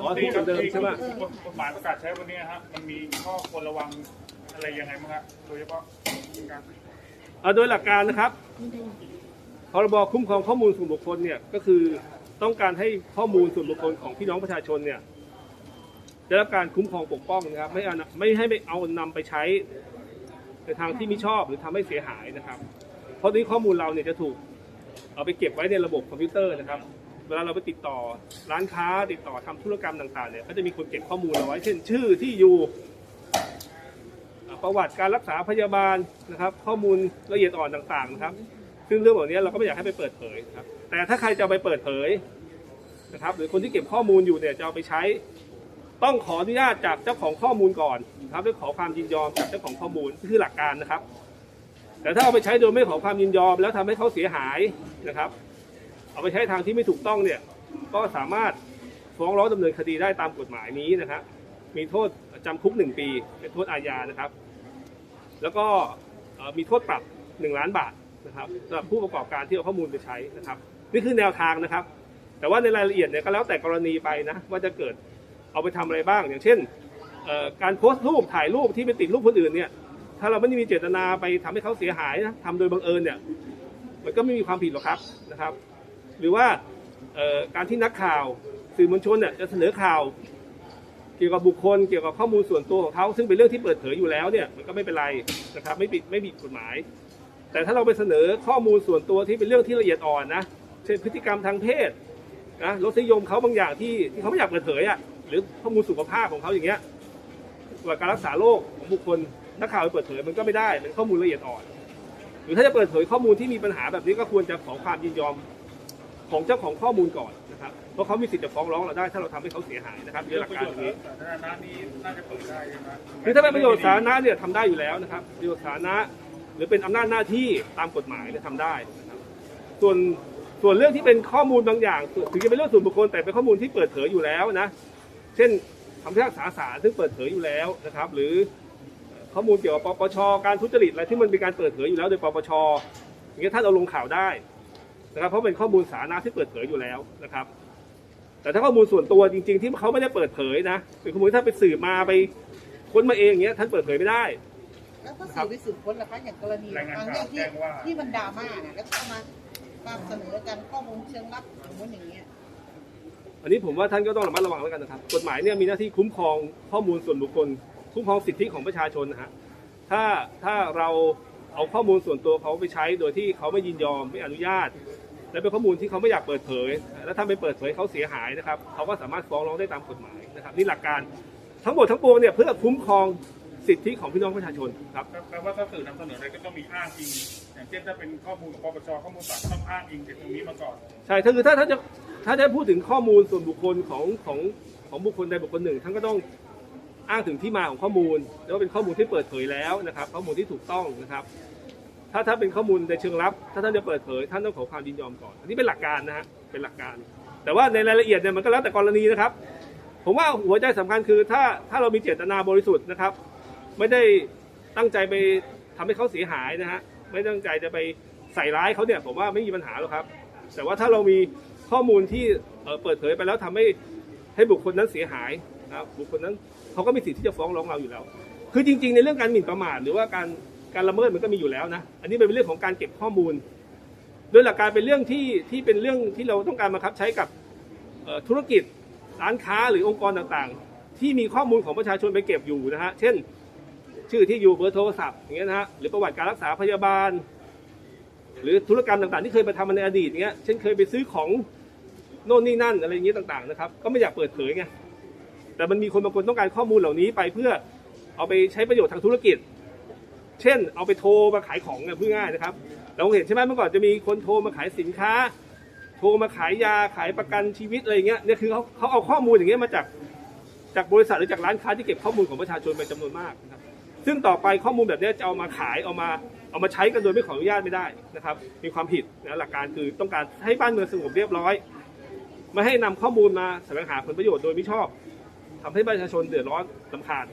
อ๋อที่เหมือนเดิมใช่ไหมกฎหมายประกาศใช้วันนี้ฮะมันมีข้อควรระวังอะไรยังไงบ้างฮะโดยเฉพาะการเอาโดยหลักการนะครับ พรบคุ้มครองข้อมูลส่วนบุคคลเนี่ยก็คือต้องการให้ข้อมูลส่วนบุคคลของพี่น้องประชาชนเนี่ยได้รับการคุ้มครองปกป้องนะครับ ไม่เอาไม่ให้ไปเอานำไปใช้ในทางที่ไม่ชอบหรือทำให้เสียหายนะครับ เพราะนี้ข้อมูลเราเนี่ยจะถูกเอาไปเก็บไว้ในระบบคอมพิวเตอร์นะครับ เวลาเราไปติดต่อร้านค้าติดต่อทำธุรกรรมต่างๆเนี่ยก็จะมีคนเก็บข้อมูลเอาไว้ เช่น ชื่อที่อยู่ประวัติการรักษาพยาบาลนะครับ ข้อมูลละเอียดอ่อนต่างๆนะครับ ซึ่งเรื่องเหล่านี้เราก็ไม่อยากให้ไปเปิดเผยครับ แต่ถ้าใครจะไปเปิดเผยนะครับ หรือคนที่เก็บข้อมูลอยู่เนี่ยจะเอาไปใช้ ต้องขออนุญาตจากเจ้าของข้อมูลก่อนนะครับด้วยขอความยินยอมจากเจ้าของข้อมูลคือหลักการนะครับ แต่ถ้าเอาไปใช้โดยไม่ขอความยินยอม แล้วทำให้เขาเสียหายนะครับ เอาไปใช้ทางที่ไม่ถูกต้องเนี่ยก็สามารถฟ้องร้องดำเนินคดีได้ตามกฎหมายนี้นะครับมีโทษจำคุกหนึ่งปี เป็นโทษอาญานะครับ แล้วก็มีโทษปรับ 1 ล้านบาทนะครับสำหรับผู้ประกอบการที่เอาข้อมูลไปใช้นะครับ นี่คือแนวทางนะครับ แต่ว่าในรายละเอียดเนี่ยก็แล้วแต่กรณีไปนะว่าจะเกิดเอาไปทำอะไรบ้าง อย่างเช่นการโพสต์รูปถ่ายรูปที่ไปติดรูปคนอื่นเนี่ยถ้าเราไม่ได้มีเจตนาไปทำให้เขาเสียหายนะทำโดยบังเอิญเนี่ยมันก็ไม่มีความผิดหรอกครับนะครับ หรือว่าการที่นักข่าวสื่อมวลชนเนี่ยจะเสนอข่าว เกี่ยวกับบุคคลเกี่ยวกับข้อมูลส่วนตัวของเขาซึ่งเป็นเรื่องที่เปิดเผยอยู่แล้วเนี่ยมันก็ไม่เป็นไรนะครับไม่ผิดไม่ผิดกฎหมาย แต่ถ้าเราไปเสนอข้อมูลส่วนตัวที่เป็นเรื่องที่ละเอียดอ่อนนะเช่นพฤติกรรมทางเพศนะรสนิยมเขาบางอย่างที่ที่เขาไม่อยากเปิดเผยอะหรือข้อมูลสุขภาพของเขาอย่างเงี้ยว่าการรักษาโรคของบุคคลนักข่าวไปเปิดเผยมันก็ไม่ได้เป็นข้อมูลละเอียดอ่อน หรือถ้าจะเปิดเผยข้อมูลที่มีปัญหาแบบนี้ก็ควรจะขอความยินยอม ของเจ้าของข้อมูลก่อนนะครับเพราะเขามีสิทธิ์จะฟ้องร้องเราได้ ถ้าเราทำให้เขาเสียหายนะครับนี่หลักประการโยตชรงน์นี้ สาธารณะนี่น่าจะเปิดได้ใช่ไหมคือถ้าเป็นประโยชน์สาธารณะเนี่ยทำได้อยู่แล้วนะครับประโยชน์สาธารณะหรือเป็นอำนาจหน้าที่ตามกฎหมายเนี่ยทำได้นะครับส่วนส่วนเรื่องที่เป็นข้อมูลบางอย่างถึงจะเป็นเรื่องส่วนบุคคลแต่เป็นข้อมูลที่เปิดเผยอยู่แล้วนะเช่นคำพิพากษาศาลซึ่งเปิดเผยอยู่แล้วนะครับ หรือข้อมูลเกี่ยวกับปปชการทุจริตอะไรที่มันเป็นการเปิดเผยอยู่แล้วโดยปปชอย่างเงี้ยท่านเอาลงข่าวได้ นะครับเพราะเป็นข้อมูลสาธารณะที่เปิดเผยอยู่แล้วนะครับ แต่ถ้าข้อมูลส่วนตัวจริง ๆ ที่เขาไม่ได้เปิดเผยนะเป็นข้อมูลที่ถ้าไปสืบมาไปค้นมาเองอย่างเงี้ยท่านเปิดเผยไม่ได้แล้วถ้าสื่อไปสืบค้นล่ะคะอย่างกรณีรายงานบางข่าเรื่วองที่แจ้งว่าที่มันดราม่าเนี่ยแล้วก็มามาเสนอกันข้อมูลเชิงลับอย่างนู้นอย่างเงี้ยอันนี้ผมว่าท่านก็ต้องระมัดระวังแล้วกันนะครับ กฎหมายเนี่ยมีหน้าที่คุ้มครองข้อมูลส่วนบุคคล คุ้มครองสิทธิของประชาชนนะฮะถ้าถ้าเราเอาข้อมูลส่วนตัวเขาไปใช้โดยที่เขาไม่ยินยอมไม่อนุญาต และเป็นข้อมูลที่เขาไม่อยากเปิดเผย แล้วถ้าไปเปิดเผยเขาเสียหายนะครับเขาก็สามารถฟ้องร้องได้ตามกฎหมายนะครับนี่หลักการทั้งหมดทั้งปวงเนี่ยเพื่อคุ้มครองสิทธิของพี่น้องประชาชนครับแปลว่าถ้าสื่อนำเสนออะไรก็ต้องมีอ้างอิงอย่างเช่นถ้าเป็นข้อมูลของปปชข้อมูลศาลต้องอ้างอิงจากตรงนี้มาก่อนใช่ถ้าคือถ้าถ้าจะถ้าจะพูดถึงข้อมูลส่วนบุคคลของของของบุคคลใดบุคคลหนึ่งท่านก็ต้องอ้างถึงที่มาของข้อมูล แล้วว่าเป็นข้อมูลที่เปิดเผยแล้วนะครับ ข้อมูลที่ถูกต้องนะครับ ถ้าถ้าเป็นข้อมูลในเชิงลับ ถ้าท่านจะเปิดเผยท่านต้องขอความยินยอมก่อน อันนี้เป็นหลักการนะฮะเป็นหลักการ แต่ว่าในรายละเอียดเนี่ยมันก็แล้วแต่กรณีนะครับ ผมว่าหัวใจสำคัญคือถ้าถ้าเรามีเจตนาบริสุทธิ์นะครับ ไม่ได้ตั้งใจไปทำให้เขาเสียหายนะฮะไม่ตั้งใจจะไปใส่ร้ายเขาเนี่ยผมว่าไม่มีปัญหาหรอกครับ แต่ว่าถ้าเรามีข้อมูลที่เเปิดเผยไปแล้วทำให้ให้บุคคลนั้นเสียหายนะครับบุคคลนั้นเขาก็มีสิทธิ์ที่จะฟ้องร้องเราอยู่แล้ว คือจริง ๆ ในเรื่องการหมิ่นประมาทหรือว่าการ การละเมิดมันก็มีอยู่แล้วนะ อันนี้เป็นเรื่องของการเก็บข้อมูล โดยหลักการเป็นเรื่องที่ที่เป็นเรื่องที่เราต้องการบังคับใช้กับธุรกิจร้านค้าหรือองค์กรต่างๆ ที่มีข้อมูลของประชาชนไปเก็บอยู่นะฮะ เช่น ชื่อที่อยู่เบอร์โทรศัพท์อย่างเงี้ยนะฮะ หรือประวัติการรักษาพยาบาล หรือธุรกรรมต่างๆ ที่เคยไปทำมาในอดีตเงี้ย เช่นเคยไปซื้อของโน่นนี่นั่นอะไรอย่างเงี้ยต่างๆนะครับ ก็ไม่อยากเปิดเผยไง แต่มันมีคนบางคนต้องการข้อมูลเหล่านี้ไปเพื่อเอาไปใช้ประโยชน์ทางธุรกิจ เช่น เอาไปโทรมาขายของเนี่ยพูดง่ายนะครับ เราเห็นใช่ไหมเมื่อก่อนจะมีคนโทรมาขายสินค้า โทรมาขายยาขายประกันชีวิตอะไรอย่างเงี้ยเนี่ยคือเขาเขาเอาข้อมูลอย่างเงี้ยมาจากจากบริษัทหรือจากร้านค้าที่เก็บข้อมูลของประชาชนเป็นจำนวนมากนะครับซึ่งต่อไปข้อมูลแบบนี้จะเอามาขายเอามาเอามาใช้กันโดยไม่ขออนุญาตไม่ได้นะครับ มีความผิดนะหลักการคือต้องการให้บ้านเมืองสงบเรียบร้อย ไม่ให้นำข้อมูลมาแสวงหาผลประโยชน์โดยไม่ชอบทำให้ประชาชนเดือดร้อนลำคาญ